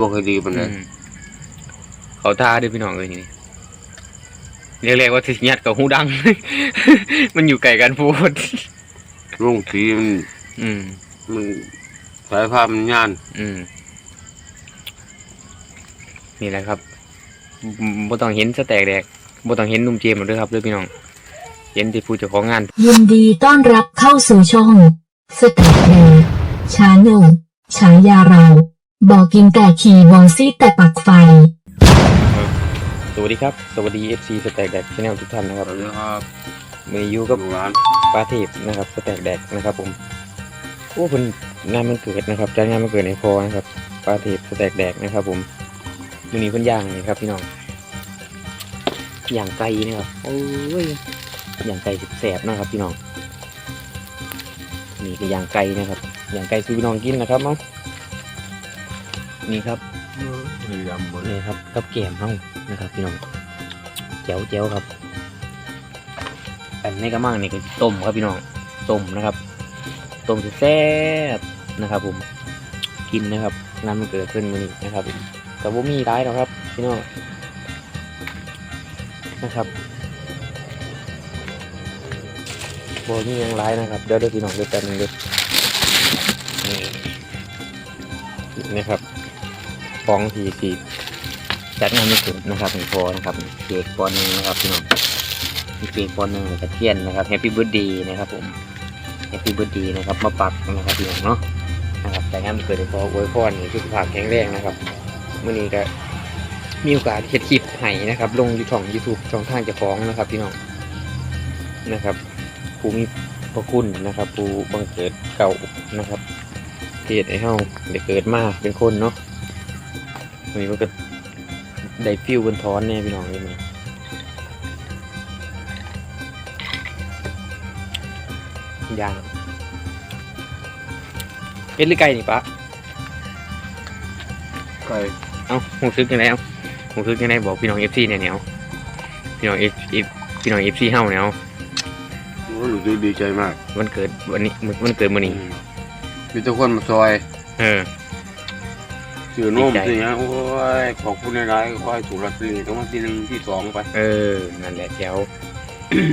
บ่เคยดีปานใดอืมเขาท่าเด้วยพี่น้องเอ้ยนี่เรียกๆว่าสิยัดกับหูดัง มันอยู่ไกลกันโพูดลงสีมันอืม มันสายภาพมันย่านอืม นี่แหละครับบ่บ่ต้องเห็นสแตกแดกบ่ต้องเห็นหนุ่มเจมส์หรอกเด้อครับเด้อพี่น้อง เห็นที่ผู้เจ้าของงาน ยินดีต้อนรับเข้าสู่ช่องสเต็ปเดย์ชาแนลฉายาเรา บอกกินแต่ขี่บอซี่แต่ปักไฟ สวัสดีครับ สวัสดี FC สแตกแดกชาแนลทุกท่านนะครับสวัสดีครับมืออยู่กักับบร้านปาเทพนะครับสแตกแดกนะครับผมโอ้เพิ่นงานมันเกิดนะครับจัดงานมันเกิดในพอนะครับปาเทพสแตกแดกนะครับ ผมมื้อนี้เพิ่นย่างนี่ครับพี่น้องย่างไก่นะครับโอ้ยย่างไก่แสบๆนะครับพี่น้องนี่คือย่างไก่นะครับย่างไก่สู่พี่น้องกินนะครับมั้ง นี่ครับพยายามบ่นี่ครับกับแกมเฮานะครับ พี่น้องแจ๋วแจ๋วครับอันนี้ก็มั่งนี่คือต้มครับพี่น้องต้มนะครับต้มแซ่บๆนะครับ ผมกินนะครับงานมันเกิดขึ้นมานี่นะครับผมแต่ว่ามีร้ายหรอกครับพี่น้องนะครับโบนี่ยังร้ายนะครับเดี๋ยวเดี๋ยวพี่น้องเดี๋ยวแป๊บนึงเดี๋ยวนี่นะครับ ของทีทีจัดงานไม่ถึงนะครับนี่พอนะครับเค้กปอนหนึ่งนะครับพี่น้องมีเค้กปอนหนึ่งกระเทียนนะครับแฮปปี้เบิร์ดดีนะครับผมแฮปปี้เบิร์ดดีนะครับมาปักนะครับพี่น้องเนาะนะครับแต่งานวันเกิดในพออวยพรสุขภาพแข็งแรงนะครับมื่อนี้ก็มีโอกาสเฮ็ดคลิปให้นะครับ ลงยูช่อง YouTube ช่องทางจ้าของนะครับ พี่น้องนะครับผู้มีพระคุณนะครับผู้บังเกิดเก่านะครับเฮ็ดให้เฮาได้เกิดมากเป็นคนเนาะ วันนี้มันก็ได้ฟิลบนท้อนเนี่ยพี่น้องนี่มันย่างเอ็ดหรือไก่นี่ปะไก่เอ้าหูซึกยังไงเอ้าหูซึกยังไงบอกพี่น้องเอฟซีเนี่ยเนี่ยเอาพี่น้องเอฟพี่น้องเอฟซีเฮาเนี่ยเอารู้สึกดีใจมาก วันเกิดวันนี้มื้อวันเกิดมื้อนี้มีทุกคนมาซอย เออ ซื้อนมดีใจซื้อหยังโอ้ยขอบคุณหลายๆขอให้ถูกลอตเตอรี่รางวัลที่หนึ่งที่สองไป เออ นั่นแหละแถว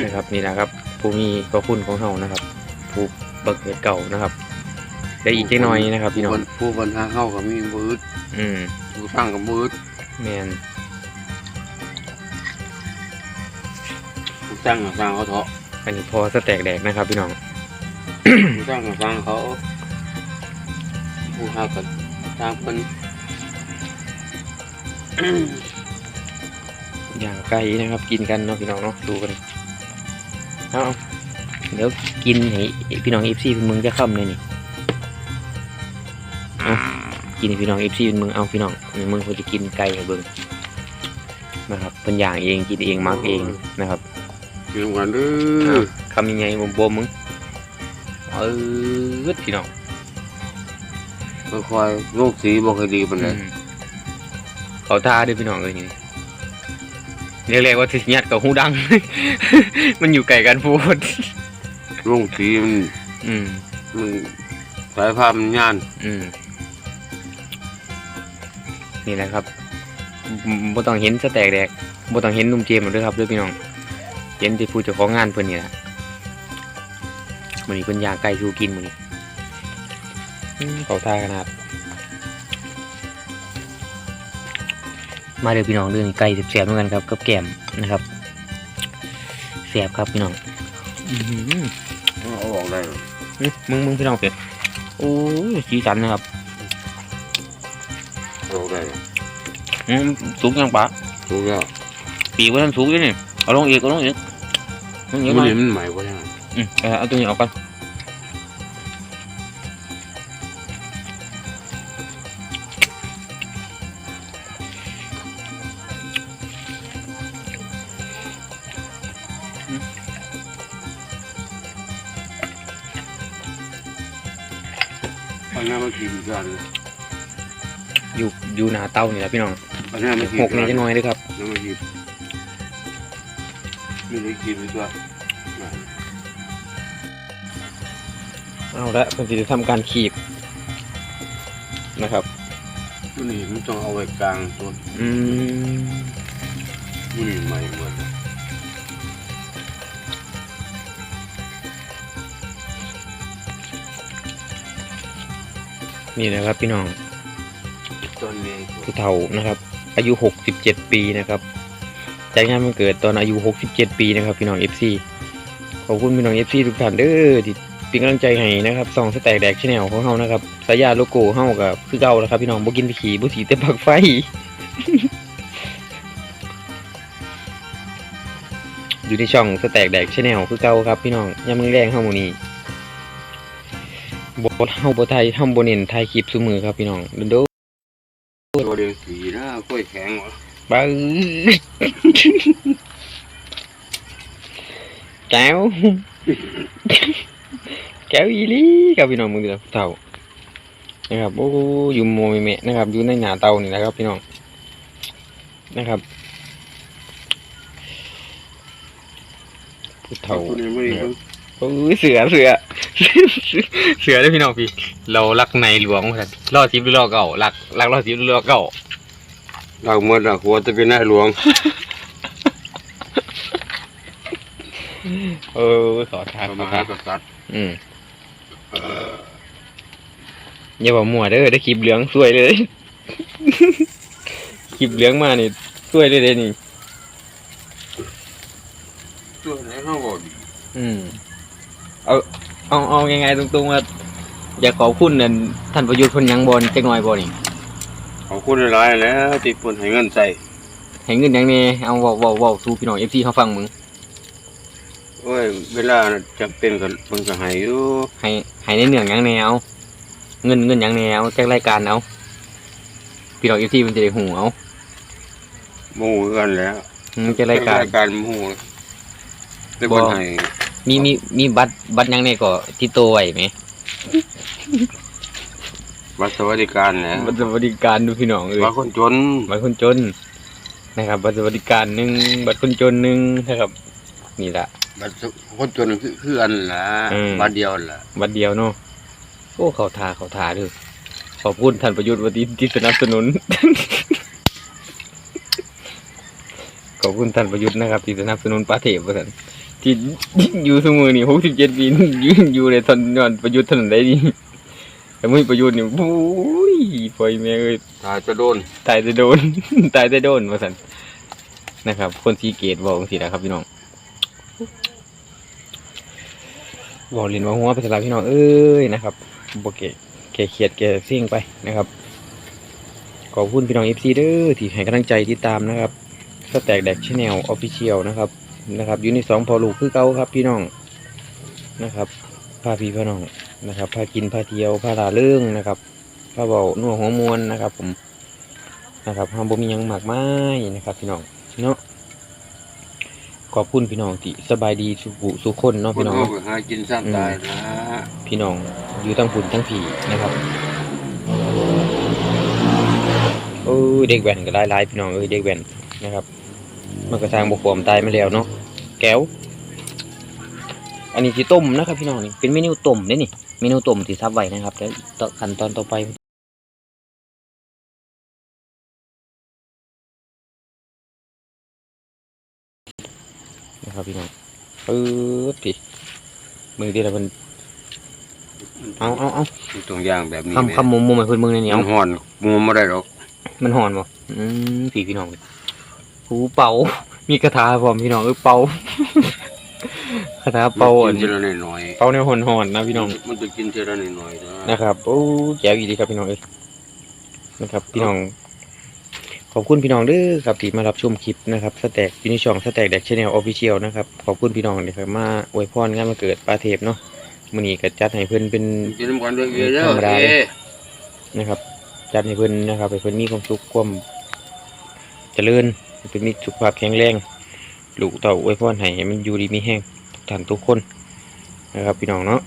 นะครับนี่นะครับ ผู้มีพระคุณของเฮานะครับ ผู้บังเกิดเก่านะครับ ได้อีกจักหน่อยนะครับ พี่น้องผู้ผู้บรรหาเข้ากับมีมืดอืมผู้สร้างกับมืดแมนผู้สร้างกับสร้างเขาเถาะอันนี้พอสแตกแดกนะครับ พี่น้องผู้สร้างกับสร้างเขาผู้หากับสร้างเป็น อย่างไก่นะครับ กินกันเนาะพี่น้องเนาะดูกันเอาเดี๋ยวกินให้พี่น้องเอฟซีเป็นมึงจะค่ำเลยนี่เอากินให้พี่น้องเอฟซีเป็นมึงเอาพี่น้องนี่มึงควรจะกินไก่ให้เบิ่งนะครับเป็นอย่างเองกินเองมักเองนะครับเกี่ยวกันเด้เอาอคำยังไงบวมบวมๆมึงเออพี่น้องค่อยๆโรคสีบ่เคยดีปานใดอืม เขาท่าเด้วยพี่น้องเลยนี่เรียกๆว่าสิยัดกับหูดัง มันอยู่ไกลกันโพูดโรคสีมันอืมมันสายภาพมันย่านอืมนี่แหละครับบ่บ่ต้องเห็นสแตกแดกบ่ต้องเห็นหนุ่มเจมส์หรอกเด้อครับเด้อพี่น้อง เห็นที่ผู้เจ้าของงานเพิ่นนี่แหละมื้อนี้เพิ่นย่างไก่สู่กินมื้อนี้อืมเขาท่าขนาด มาเด้อพี่น้องเรื่องไก่แซ่บๆเหมือนกันครับกับแกล้มนะครับแซ่บครับพี่น้องอื้อหือเอาออกได้อื้อมึงมึงพี่น้องเป็ดโอ้ยสีสันนะครับเอาออกได้อืมสุกยังปะถูกแล้วปีกว่าท่านสุกอยู่นี่เอาลงอีกเอาลงอีกลงอีกหมัน่นอยนี่มันใหม่กว่ายังอืมเอาเอาตัวนี้ออกก่อน อันนั้นมันกินกันอยู่อยู่หน้าเตานี่แหละพี่น้องอันนั้นมันกินหกนี่จะน้อยเลยครับนั่นมันกินไม่ได้กินดีกว่าเอาละเพิ่นสิได้ทำการขีบนะครับตัวนี้มันต้องเอาไว้กลางต้นอืมตัวนี้ใหม่หมด นี่นะครับพี่น้องต้นนี้ผู้เฒ่านะครับ อายุหกสิบเจ็ดปีนะครับจัดงานวันเกิดตอนอายุหกสิบเจ็ดปีนะครับ พี่น้องเอฟซีขอบคุณพี่น้องเอฟซีทุกท่านเด้อที่เป็นกำลังใจให้นะครับส่องสแต็กแดกชแนลของเฮานะครับสายยาโลโก้เฮากับคือเก่านะครับ พี่น้องบ่กินไปขี่บ่สีแต่ปักไฟอยู่ในช่องสแต็กแดกชแนลคือเก่าครับพี่น้องยามมื้อแรงเฮามื้อนี้ บ่เฮาบ่ไทยเฮาบ่เน้นถ่ายคลิปซุมื้อครับพี่น้องโดนตัวเดียวสีนะกล้วยแข็งวะๆบ้าแก้วแก้วอีหลีครับพี่น้องมึงเดือเต่านะครับโอ้อยู่โมเมเมะนะครับอยู่ในหนาเตานี่นะครับ พี่น้องนะครับผู้เฒ่าตัวนี้ไม่ได้ โอ้ยเสือเสือ เสือเลยพี่น้องพี่ เรารักในหลวงครับล่อทิพย์หรือล่อเก่ารักรักล่อทิพย์หรือล่อเก่าเราเมื่อเราหัวจะเป็นนายหลวง เออขอทานพระขมอหาทานกษัตริย์อืมอย่าบอกมั่วเด้อได้คลิปเหลืองสวยเลยคลิปเหลืองมานี่สวยเลยเด้นี่ตัวไหนเขาบอกดีอืม เอาเอาเอายังไงตรงๆว่าอยากขอบคุณนั่นท่านประยุทธ์เพนหยังบอลจักหน่อยบอนี่ขอบคุณหลายๆแล้วที่คนให้เงินใส่ให้เงินหยังแนี่เอาเว้าเว้าเว้าสู่พี่น้องเอฟซีเขาฟังมึงโอ้ย เวลาจำเป็นกับมันก็ให้อยู่ให้ให้ในเนื่องหยังแนวเงินเงินหยังแนวจากรายการเอาพี่น้องเอฟซีมันจะได้หูเอาหมู่กันแล้วอืมจากรายการ รายการหมู่แต่คนให้ มีมีมีบัตรบัตรหยังเนี่ยก็ที่โตวไว้ไหมบัตรสวัสดิการแหละบัตรสวัสดิการดูพี่น้องเอ้ยบัตรคนจนบัตรคนจน นะครับบัตรสวัสดิการหนึ่งบัตรคนจนหนึ่งนะครับ นี่แหละบัตรคนจนคือคืออันละอืมบัตรเดียวละบัตรเดียวเนาะโอ้เขาทาเขาทาเด้อขอบคุณท่านประยุทธ์วันที่ที่สนับสนุนขอบคุณท่านประยุทธ์นะครับที่สนับสนุนป้าเทพว่าท่าน ที่อยู่สมือนี่หกสิบเจ็ดปีอยู่อยู่ในทนยอนประยุทธ์ถนนได้ดีแต่ไม่ประยุทธ์นี่โอ้ยปล่อยแม่เอ้ยถ้าจะโดนตายจะโดนตายจะโดนมาสันนะครับ คนสีเกตบอกสินะครับพี่น้องบอกเรียนว่าหัวไปสลาพี่น้องเอ้ยนะครับโบเกะแกเขียดแกซิ่งไปนะครับขอบคุณพี่น้องเอฟซีเด้อที่ให้กำลังใจที่ตามนะครับสแต็กแดกชแนลออฟฟิเชียลนะครับ นะครับอยู่ในสองพอลูกคือเก่าครับพี่น้องนะครับพาพี่พี่น้องนะครับพากินพาเที่ยวพาลาเรื่องนะครับพาเบาหนัวหัวมวนนะครับ ผมนะครับห้ามบ่มีหยังมากมายนะครับ พี่น้องเนาะขอบคุณพี่น้องที่สบายดีสุขุสุขคนเนาะคนพี่น้องโง่เนาะก็หากินซ้ำตายนะพี่น้องอยู่ทั้งฝุ่นทั้งผีนะครับโอ้ยเด็กแว่นก็หลายๆพี่น้องเอ้ยเด็กแว่นนะครับ มันก็สร้างบกความตายมาแล้วเนาะ แก้ว อันนี้ที่ต้มนะครับพี่น้องนี่เป็นเมนูต้มเด้นี่เมนูต้มที่ซับไว้นะครับแล้วต่อขั้นตอนต่อไปนะครับพี่น้องปึ๊บพี่มือที่เราเป็นเอาเอาเอามันต้องย่างแบบนี้คำคำมุมมุมไอ้เพื่อนมึงในเหนียวมันห่อนมุมไม่ได้หรอกมันหอนบ่อืมพี่พี่น้องหูเป่า มีคาถาพร้อมพี่น้องเออเป่าคาถาเป่ามัอันนกินทีละหน่อยเป่าในหอนหอนๆนะพี่น้องมันจะกินทีละหน่อยๆนะนะครับโอ้แจ๋วอีดีครับพี่น้องเอ้ยนะครับ พี่น้อง ขอบคุณพี่น้องเด้อครับที่มารับชมคลิปนะครับสแต็กยูนิช่องสแต็กแดกชแนลออฟฟิเชียลนะครับขอบคุณพี่น้องที่ครับมาอวยพรงานมาเกิดปลาเทพเนาะมื้อนี้ก็จัดให้เพิ่นเป็น กินน้ำกันด้วยเยอะธรรมดาๆเลยเอ๊ะนะครับจัดให้เพิ่นนะครับให้เพิ่นมีความสุขความเจริญให้ เพิ่นมีสุขภาพแข็งแรงลูกเต่าอวยพรให้ให้มันอยู่ดีมีแห้งทุกท่านทุกคนนะครับพี่น้องเนาะ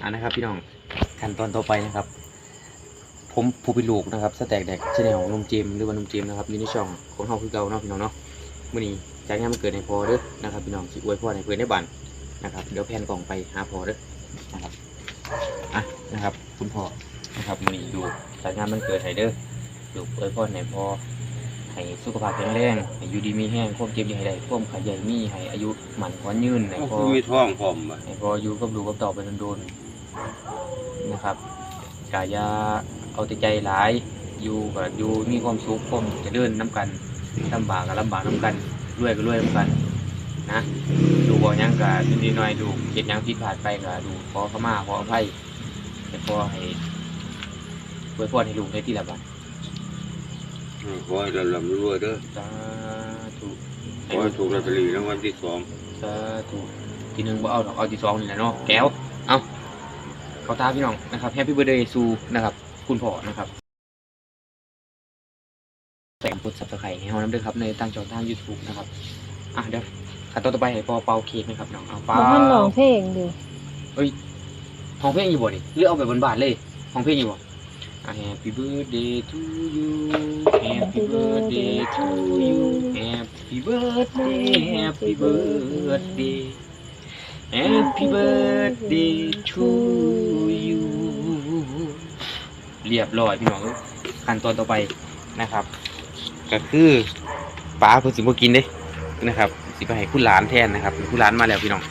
อ่านะครับพี่น้องขั้นตอนต่อไปนะครับ ผมผู้เป็นลูกนะครับสแต็กแดกชแนลนมเจมหรือว่านมเจมนะครับอยู่ในช่องของเฮาคือเก่าเนาะพี่น้องเนาะมื้อนี้จากงานมันเกิดในพอเด้อนะครับพี่น้องสิอวยพรให้เพิ่นได้บันนะครับเดี๋ยวแพนกล่องไปหาพอเด้อนะครับ อะนะครับ คุณพ่อนะครับมีดูสายงานมันเกิดไฮเดอร์ดูเอ้ยพ่อไหนพอให้สุขภาพแข็งแรงให้อยู่ดีมีแห้งควบเจ็บดีให้ได้ควบขายใหญ่มีให้อายุหมันขวัญยืนให้ก็พ่อคือมีท้องพร้อมบ่ให้พออยู่กับดูกับต่อไปโดนๆนะครับกายาเอาแต่ใจหลายอยู่กับอยู่มีความสุขความเจะเดินน้ำกันลำบากกับลำบากน้ำกันรวยก็รวยน้ำกัน นะดูบ่หยังกับนิดๆหน่อยๆดูเห็นยังผิดพลาดไปก็ดูขอเข้ามาขออภัยแต่พอให้อวยพรให้ลูกได้ที่ละบัดเออขอให้เราลำรวยเด้อสาธุขอให้ถูกลอตเตอรี่รางวัลที่สองสาธุทีหนึ่งบ่เอาดอกเอาที่สองนี่แหละเนาะแก้วเอาเขาตาพี่น้องนะครับแฮปปี้เบ t ร์ a เดย์ซูนะครับ คุณพ่อนะครับแต่งกดสับสไครต์ให้เราน้ำด้วยครับในตั้งจอทาง YouTube นะครับ อะเดี๋ยว ขั้นตอนต่อไปให้ปอเป่าเค้กนะครับน้องเอาเป่าบอกท่านร้องเพลงดิห้องเพลงอยู่บ่นี่หรือเอาไปบนบาทเลยห้องเพลงอยู่บ่อะ Happy birthday to you Happy birthday to you Happy birthday Happy birthday Happy birthday to you เรียบร้อยพี่น้องเอ้ยขั้นตอนต่อไปนะครับ ก็คือป้าเพิ่นสิบ่กินเด้นะครับ สิไปให้คุณหลานแทนนะครับคุณหลานมาแล้วพี่น้อง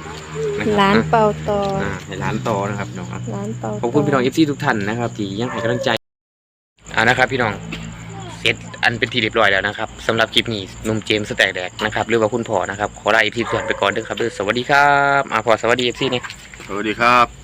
ะครับร้านอะเป่าตออ่าให้ร้านต่อนะครับพี่น้องครับ ร้านเป่าตขอบคุณพี่น้องเอฟซีทุกท่านนะครับที่ยังให้กำลังใจอ่านะครับ พี่น้องเสร็จอันเป็นที่เรียบร้อยแล้วนะครับสำหรับคลิปนี้หนุ่มเจมส์สแต็กแดกนะครับหรือว่าคุณพ่อนะครับ ขอลาเอฟซีส่วนไปก่อนเด้อครับเด้อสวัสดีครับอ่าพอสวัสดีเอฟซีเนี่ย สวัสดีครับ